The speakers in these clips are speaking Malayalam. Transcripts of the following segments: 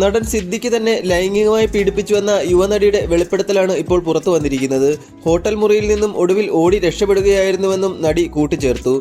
നടൻ സിദ്ദിഖ് തന്നെ ലൈംഗികമായി പീഡിപ്പിച്ചുവെന്ന യുവനടിയുടെ വെളിപ്പെടുത്തലാണ് ഇപ്പോൾ പുറത്തു വന്നിരിക്കുന്നത്. ഹോട്ടൽ മുറിയിൽ നിന്നും ഒടുവിൽ ഓടി രക്ഷപ്പെടുകയായിരുന്നുവെന്നും നടി കൂട്ടിച്ചേർത്തു.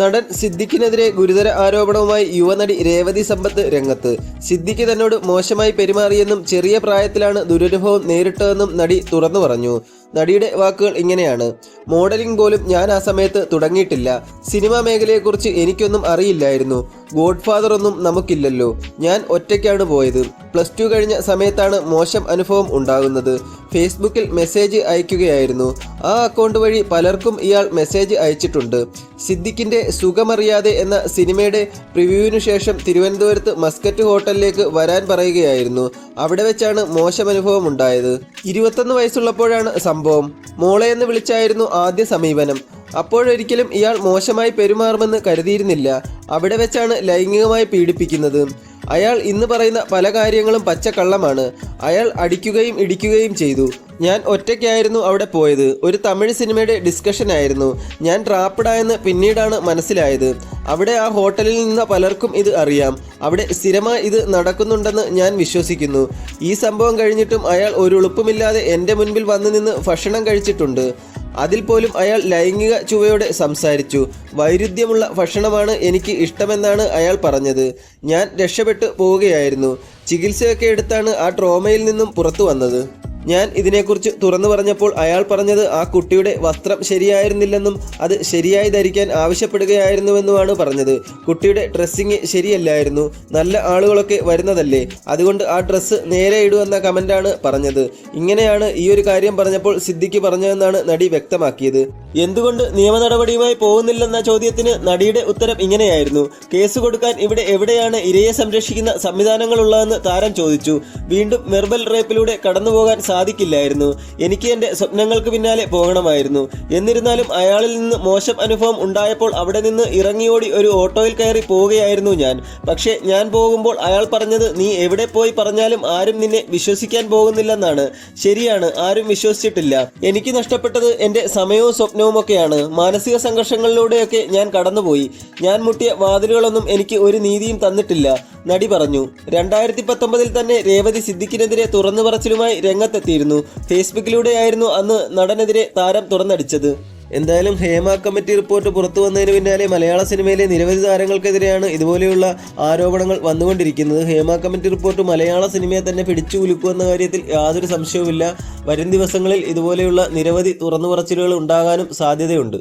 നടൻ സിദ്ദിഖിനെതിരെ ഗുരുതര ആരോപണവുമായി യുവനടി രേവതി സമ്പത്ത് രംഗത്ത്. സിദ്ദിഖ് തന്നോട് മോശമായി പെരുമാറിയെന്നും ചെറിയ പ്രായത്തിലാണ് ദുരനുഭവം നേരിട്ടതെന്നും നടി തുറന്നു പറഞ്ഞു. നടിയുടെ വാക്കുകൾ ഇങ്ങനെയാണ്. മോഡലിംഗ് പോലും ഞാൻ ആ സമയത്ത് തുടങ്ങിയിട്ടില്ല. സിനിമാ മേഖലയെക്കുറിച്ച് എനിക്കൊന്നും അറിയില്ലായിരുന്നു. ഗോഡ് ഫാദർ ഒന്നും നമുക്കില്ലല്ലോ. ഞാൻ ഒറ്റയ്ക്കാണ് പോയത്. പ്ലസ് ടു കഴിഞ്ഞ സമയത്താണ് മോശം അനുഭവം ഉണ്ടാകുന്നത്. ഫേസ്ബുക്കിൽ മെസ്സേജ് അയക്കുകയായിരുന്നു. ആ അക്കൗണ്ട് വഴി പലർക്കും ഇയാൾ മെസ്സേജ് അയച്ചിട്ടുണ്ട്. സിദ്ദിഖിന്റെ സുഖമറിയാതെ എന്ന സിനിമയുടെ പ്രിവ്യൂവിനു ശേഷം തിരുവനന്തപുരത്ത് മസ്കറ്റ് ഹോട്ടലിലേക്ക് വരാൻ പറയുകയായിരുന്നു. അവിടെ വെച്ചാണ് മോശം അനുഭവം ഉണ്ടായത്. ഇരുപത്തൊന്ന് വയസ്സുള്ളപ്പോഴാണ് സംഭവം. മോളെ എന്ന് വിളിച്ചായിരുന്നു ആദ്യ സമീപനം. അപ്പോഴൊരിക്കലും ഇയാൾ മോശമായി പെരുമാറുമെന്ന് കരുതിയിരുന്നില്ല. അവിടെ വെച്ചാണ് ലൈംഗികമായി പീഡിപ്പിക്കുന്നത്. അയാൾ ഇന്ന് പറയുന്ന പല കാര്യങ്ങളും പച്ചക്കള്ളമാണ്. അയാൾ അടിക്കുകയും ഇടിക്കുകയും ചെയ്തു. ഞാൻ ഒറ്റയ്ക്കായിരുന്നു അവിടെ പോയത്. ഒരു തമിഴ് സിനിമയുടെ ഡിസ്കഷൻ ആയിരുന്നു. ഞാൻ ട്രാപ്പഡായെന്ന് പിന്നീടാണ് മനസ്സിലായത്. അവിടെ ആ ഹോട്ടലിൽ നിന്ന് പലർക്കും ഇത് അറിയാം. അവിടെ സ്ഥിരമായി ഇത് നടക്കുന്നുണ്ടെന്ന് ഞാൻ വിശ്വസിക്കുന്നു. ഈ സംഭവം കഴിഞ്ഞിട്ടും അയാൾ ഒരു ഉളുപ്പുമില്ലാതെ എന്റെ മുൻപിൽ വന്നു നിന്ന് ഭക്ഷണം കഴിച്ചിട്ടുണ്ട്. അതിൽ പോലും അയാൾ ലൈംഗിക ചുവയോടെ സംസാരിച്ചു. വൈരുദ്ധ്യമുള്ള ഭക്ഷണമാണ് എനിക്ക് ഇഷ്ടമെന്നാണ് അയാൾ പറഞ്ഞത്. ഞാൻ രക്ഷപ്പെട്ടു പോവുകയായിരുന്നു. ചികിത്സയൊക്കെ എടുത്താണ് ആ ട്രോമയിൽ നിന്നും പുറത്തു വന്നത്. ഞാൻ ഇതിനെക്കുറിച്ച് തുറന്നു പറഞ്ഞപ്പോൾ അയാൾ പറഞ്ഞത് ആ കുട്ടിയുടെ വസ്ത്രം ശരിയായിരുന്നില്ലെന്നും അത് ശരിയായി ധരിക്കാൻ ആവശ്യപ്പെടുകയായിരുന്നുവെന്നുമാണ് പറഞ്ഞത്. കുട്ടിയുടെ ഡ്രസ്സിങ് ശരിയല്ലായിരുന്നു. നല്ല ആളുകളൊക്കെ വരുന്നതല്ലേ? അതുകൊണ്ട് ആ ഡ്രസ്സ് നേരെ ഇടുവെന്ന കമന്റാണ് പറഞ്ഞത്. ഇങ്ങനെയാണ് ഈ ഒരു കാര്യം പറഞ്ഞപ്പോൾ സിദ്ദിഖ് പറഞ്ഞതെന്നാണ് നടി വ്യക്തമാക്കിയത്. എന്തുകൊണ്ട് നിയമ നടപടിയുമായി പോകുന്നില്ലെന്ന ചോദ്യത്തിന് നടിയുടെ ഉത്തരം ഇങ്ങനെയായിരുന്നു. കേസ് കൊടുക്കാൻ ഇവിടെ എവിടെയാണ് ഇരയെ സംരക്ഷിക്കുന്ന സംവിധാനങ്ങളുള്ളതെന്ന് താരം ചോദിച്ചു. വീണ്ടും വെർബൽ റേപ്പിലൂടെ കടന്നുപോകാൻ സാധിക്കില്ലായിരുന്നു. എനിക്ക് എന്റെ സ്വപ്നങ്ങൾക്ക് പിന്നാലെ പോകണമായിരുന്നു. എന്നിരുന്നാലും അയാളിൽ നിന്ന് മോശം അനുഭവം ഉണ്ടായപ്പോൾ അവിടെ നിന്ന് ഇറങ്ങിയോടി ഒരു ഓട്ടോയിൽ കയറി പോവുകയായിരുന്നു ഞാൻ. പക്ഷേ ഞാൻ പോകുമ്പോൾ അയാൾ പറഞ്ഞത് നീ എവിടെ പോയി പറഞ്ഞാലും ആരും നിന്നെ വിശ്വസിക്കാൻ പോകുന്നില്ലെന്നാണ്. ശരിയാണ് ആരും വിശ്വസിച്ചിട്ടില്ല. എനിക്ക് നഷ്ടപ്പെട്ടത് എന്റെ സമയവും സ്വപ്നവും ഒക്കെയാണ്. മാനസിക സംഘർഷങ്ങളിലൂടെയൊക്കെ ഞാൻ കടന്നുപോയി. ഞാൻ മുട്ടിയ വാതിലുകളൊന്നും എനിക്ക് ഒരു നീതിയും തന്നിട്ടില്ല. നടി പറഞ്ഞു. രണ്ടായിരത്തി പത്തൊമ്പതിൽ തന്നെ രേവതി സിദ്ദിഖിനെതിരെ തുറന്നു പറച്ചിലുമായി രംഗത്തെത്തിയിരുന്നു. ഫേസ്ബുക്കിലൂടെയായിരുന്നു അന്ന് നടനെതിരെ താരം തുറന്നടിച്ചത്. എന്തായാലും ഹേമ കമ്മിറ്റി റിപ്പോർട്ട് പുറത്തു വന്നതിന് പിന്നാലെ മലയാള സിനിമയിലെ നിരവധി താരങ്ങൾക്കെതിരെയാണ് ഇതുപോലെയുള്ള ആരോപണങ്ങൾ വന്നുകൊണ്ടിരിക്കുന്നത്. ഹേമ കമ്മിറ്റി റിപ്പോർട്ട് മലയാള സിനിമയെ തന്നെ പിടിച്ചു കുലുക്കുമെന്ന കാര്യത്തിൽ യാതൊരു സംശയവുമില്ല. വരും ദിവസങ്ങളിൽ ഇതുപോലെയുള്ള നിരവധി തുറന്നു പറച്ചിലുകൾ ഉണ്ടാകാനും സാധ്യതയുണ്ട്.